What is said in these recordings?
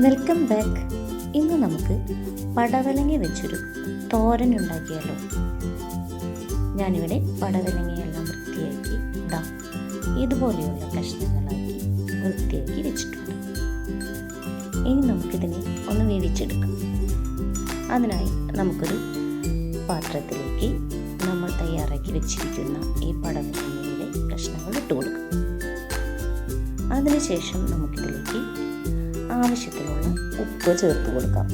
Welcome back ഇന്ന് നമുക്ക് പടവലങ്ങ വെച്ചൊരു തോരൻ ഉണ്ടാക്കിയാലോ? ഞാനിവിടെ പടവലങ്ങയെല്ലാം വൃത്തിയാക്കി ഇടാം ഇതുപോലെയുള്ള കഷ്ണങ്ങളാക്കി വൃത്തിയാക്കി വെച്ചിട്ടുണ്ട്. ഇനി നമുക്കിതിനെ ഒന്ന് വേവിച്ചെടുക്കാം. അതിനായി നമുക്കൊരു പാത്രത്തിലേക്ക് നമ്മൾ തയ്യാറാക്കി വെച്ചിരിക്കുന്ന ഈ പടവലങ്ങയുടെ കഷ്ണങ്ങൾ ഇട്ട് കൊടുക്കാം അതിനുശേഷം നമുക്കിതിലേക്ക് ആവശ്യത്തിനുള്ള ഉപ്പ് ചേർത്ത് കൊടുക്കാം.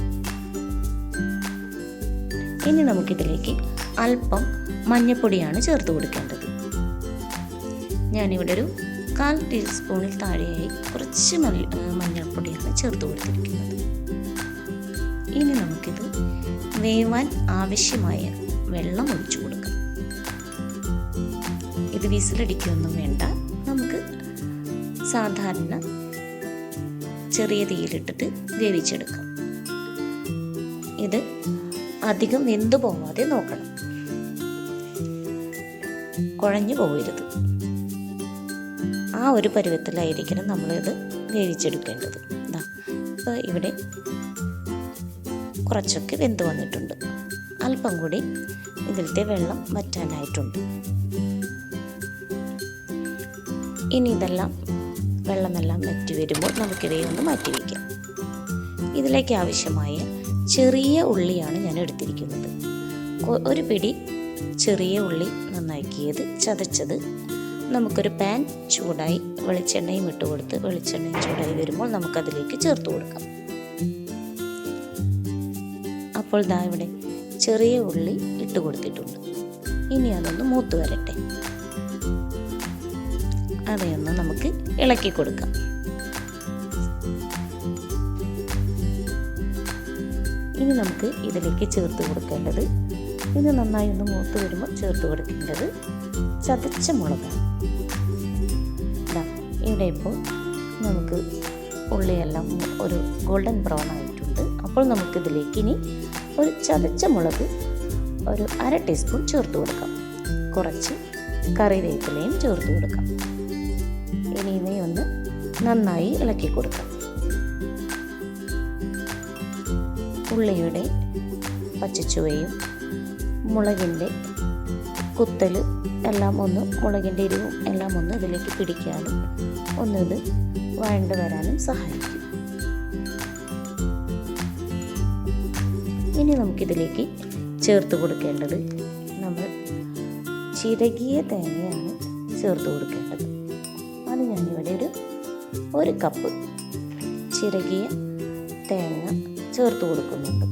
ഇനി നമുക്കിതിലേക്ക് അല്പം മഞ്ഞൾപ്പൊടിയാണ് ചേർത്ത് കൊടുക്കേണ്ടത്. ഞാനിവിടെ ഒരു കാൽ ടീസ്പൂണിൽ താഴെയായി കുറച്ച് മല്ലി- മഞ്ഞൾപ്പൊടിയാണ് ചേർത്ത് കൊടുത്തിരിക്കുന്നത്. ഇനി നമുക്കിത് വേവാൻ ആവശ്യമായ വെള്ളം ഒഴിച്ചു കൊടുക്കാം. ഇത് വിസിലടിക്കൊന്നും വേണ്ട. നമുക്ക് സാധാരണ ചെറിയ തീയിലിട്ടിട്ട് വേവിച്ചെടുക്കാം. ഇത് അധികം വെന്തു പോവാതെ നോക്കണം. കുഴഞ്ഞു പോകരുത് ആ ഒരു പരുവത്തിലായിരിക്കണം നമ്മളിത് വേവിച്ചെടുക്കേണ്ടത്. ഇതാ ഇപ്പോൾ ഇവിടെ കുറച്ചൊക്കെ വെന്ത് വന്നിട്ടുണ്ട്. അല്പം കൂടി ഇതിലത്തെ വെള്ളം വറ്റാനായിട്ടുണ്ട്. ഇനി ഇതെല്ലാം വെള്ളമെല്ലാം വറ്റി വരുമ്പോൾ നമുക്കിടയിൽ ഒന്ന് മാറ്റി വയ്ക്കാം. ഇതിലേക്ക് ആവശ്യമായ ചെറിയ ഉള്ളിയാണ് ഞാൻ എടുത്തിരിക്കുന്നത്. ഒരു പിടി ചെറിയ ഉള്ളി നന്നാക്കിയത് ചതച്ചത് നമുക്കൊരു പാൻ ചൂടായി വെളിച്ചെണ്ണയും ഇട്ട് കൊടുത്ത് വെളിച്ചെണ്ണയും ചൂടായി വരുമ്പോൾ നമുക്കതിലേക്ക് ചേർത്ത് കൊടുക്കാം. അപ്പോൾ ദാ ഇവിടെ ചെറിയ ഉള്ളി ഇട്ട് കൊടുത്തിട്ടുണ്ട്. ഇനി അതൊന്ന് മൂത്ത് വരട്ടെ. അവയൊന്ന് നമുക്ക് ഇളക്കി കൊടുക്കാം. ഇനി നമുക്ക് ഇതിലേക്ക് ചേർത്ത് കൊടുക്കേണ്ടത് ഇത് നന്നായി ഒന്ന് മൂത്ത് വരുമ്പോൾ ചേർത്ത് കൊടുക്കേണ്ടത് ചതച്ച മുളകാണ്. ഇവിടെ ഇപ്പോൾ നമുക്ക് ഉള്ളിയെല്ലാം ഒരു ഗോൾഡൻ ബ്രൗൺ ആയിട്ടുണ്ട്. അപ്പോൾ നമുക്കിതിലേക്ക് ഇനി ഒരു ചതച്ച മുളക് ഒരു അര ടീസ്പൂൺ ചേർത്ത് കൊടുക്കാം. കുറച്ച് കറിവേപ്പിലയും ചേർത്ത് കൊടുക്കാം. ഇനി ഇവയെ ഒന്ന് നന്നായി ഇളക്കി കൊടുക്കാം. ഉള്ളിയുടെ പച്ചച്ചുവയും മുളകിന്റെ കുത്തൽ എല്ലാം ഒന്ന് മുളകിന്റെ എരിവും എല്ലാം ഒന്ന് ഇതിലേക്ക് പിടിക്കാനും ഒന്നിത് വഴണ്ട് വരാനും സഹായിക്കും. ഇനി നമുക്കിതിലേക്ക് ചേർത്ത് കൊടുക്കേണ്ടത് നമ്മൾ ചിരകിയ തേങ്ങയാണ് ചേർത്ത് കൊടുക്കേണ്ടത്. ഒരു കപ്പ് ചിരകിയ തേങ്ങ ചേർത്ത് കൊടുക്കുന്നുണ്ട്.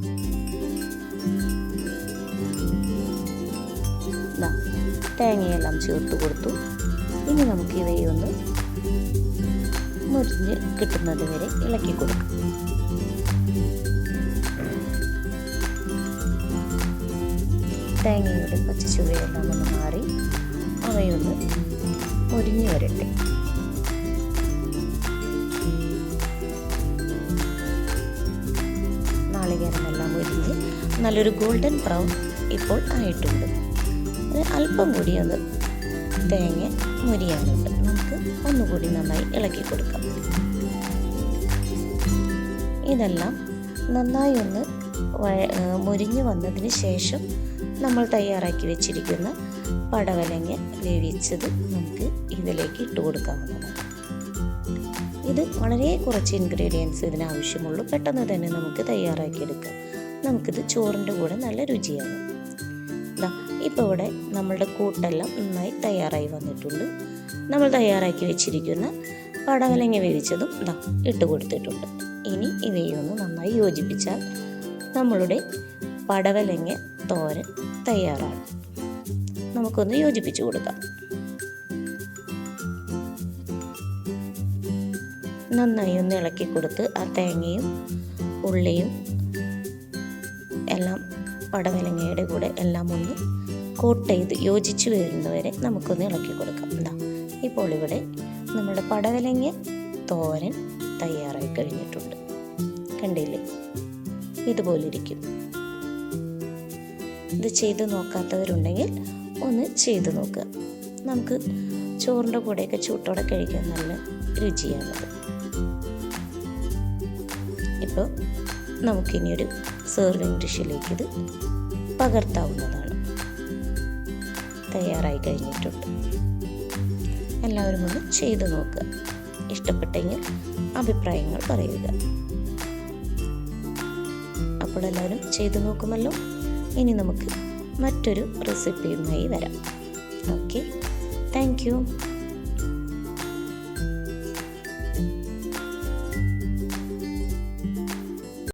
തേങ്ങയെല്ലാം ചേർത്ത് കൊടുത്തു. ഇനി നമുക്ക് ഇവയെ ഒന്ന് മുരിഞ്ഞ് കിട്ടുന്നത് വരെ ഇളക്കി കൊടുക്കും. തേങ്ങയുടെ പച്ച ചുവയെല്ലാം ഒന്ന് മാറി അവയൊന്ന് മുരിഞ്ഞ് വരട്ടെ. നല്ലൊരു ഗോൾഡൻ ബ്രൗൺ ഇപ്പോൾ ആയിട്ടുണ്ട്. അല്പം കൂടി ഒന്ന് തേങ്ങ മുരിയാനുണ്ട്. നമുക്ക് ഒന്നുകൂടി നന്നായി ഇളക്കി കൊടുക്കാം. ഇതെല്ലാം നന്നായി ഒന്ന് മുരിഞ്ഞു വന്നതിന് ശേഷം നമ്മൾ തയ്യാറാക്കി വെച്ചിരിക്കുന്ന പടവലങ്ങ വേവിച്ചത് നമുക്ക് ഇതിലേക്ക് ഇട്ട് കൊടുക്കാവുന്നതാണ്. ഇത് വളരെ കുറച്ച് ഇൻഗ്രീഡിയൻസ് ഇതിനാവശ്യമുള്ളൂ പെട്ടെന്ന് തന്നെ നമുക്ക് തയ്യാറാക്കിയെടുക്കാം. നമുക്കിത് ചോറിന്റെ കൂടെ നല്ല രുചിയാണ്. ഇപ്പോൾ ഇവിടെ നമ്മളുടെ കൂട്ടെല്ലാം നന്നായി തയ്യാറായി വന്നിട്ടുണ്ട്. നമ്മൾ തയ്യാറാക്കി വെച്ചിരിക്കുന്ന പടവലങ്ങ വേവിച്ചതും ദാ ഇട്ട് കൊടുത്തിട്ടുണ്ട്. ഇനി ഇവയൊന്ന് നന്നായി യോജിപ്പിച്ചാൽ നമ്മളുടെ പടവലങ്ങ തോരൻ തയ്യാറാണ്. നമുക്കൊന്ന് യോജിപ്പിച്ചു കൊടുക്കാം. നന്നായി ഒന്ന് ഇളക്കി കൊടുത്ത് ആ തേങ്ങയും ഉള്ളിയും എല്ലാം പടവലങ്ങയുടെ കൂടെ എല്ലാം ഒന്ന് കോട്ട് ചെയ്ത് യോജിച്ച് വരുന്നവരെ നമുക്കൊന്ന് ഇളക്കി കൊടുക്കാം. എന്താ ഇപ്പോൾ ഇവിടെ നമ്മുടെ പടവലങ്ങ തോരൻ തയ്യാറായി കഴിഞ്ഞിട്ടുണ്ട്. കണ്ടില്ലേ? ഇതുപോലെ ഇരിക്കും ഇത് ചെയ്ത് നോക്കാത്തവരുണ്ടെങ്കിൽ ഒന്ന് ചെയ്ത് നോക്കുക നമുക്ക് ചോറിന്റെ കൂടെയൊക്കെ ചൂട്ടോടെ കഴിക്കാൻ നല്ല രുചിയാണത്. ഇപ്പോൾ നമുക്കിനിയൊരു സെർവിങ് ഡിഷിലേക്ക് ഇത് പകർത്താവുന്നതാണ്. തയ്യാറായി കഴിഞ്ഞിട്ടുണ്ട്. എല്ലാവരും ഒന്ന് ചെയ്തു നോക്കുക ഇഷ്ടപ്പെട്ടെങ്കിൽ അഭിപ്രായങ്ങൾ പറയുക. അപ്പോൾ എല്ലാവരും ചെയ്തു നോക്കുമല്ലോ? ഇനി നമുക്ക് മറ്റൊരു റെസിപ്പിയുമായി വരാം. Okay thank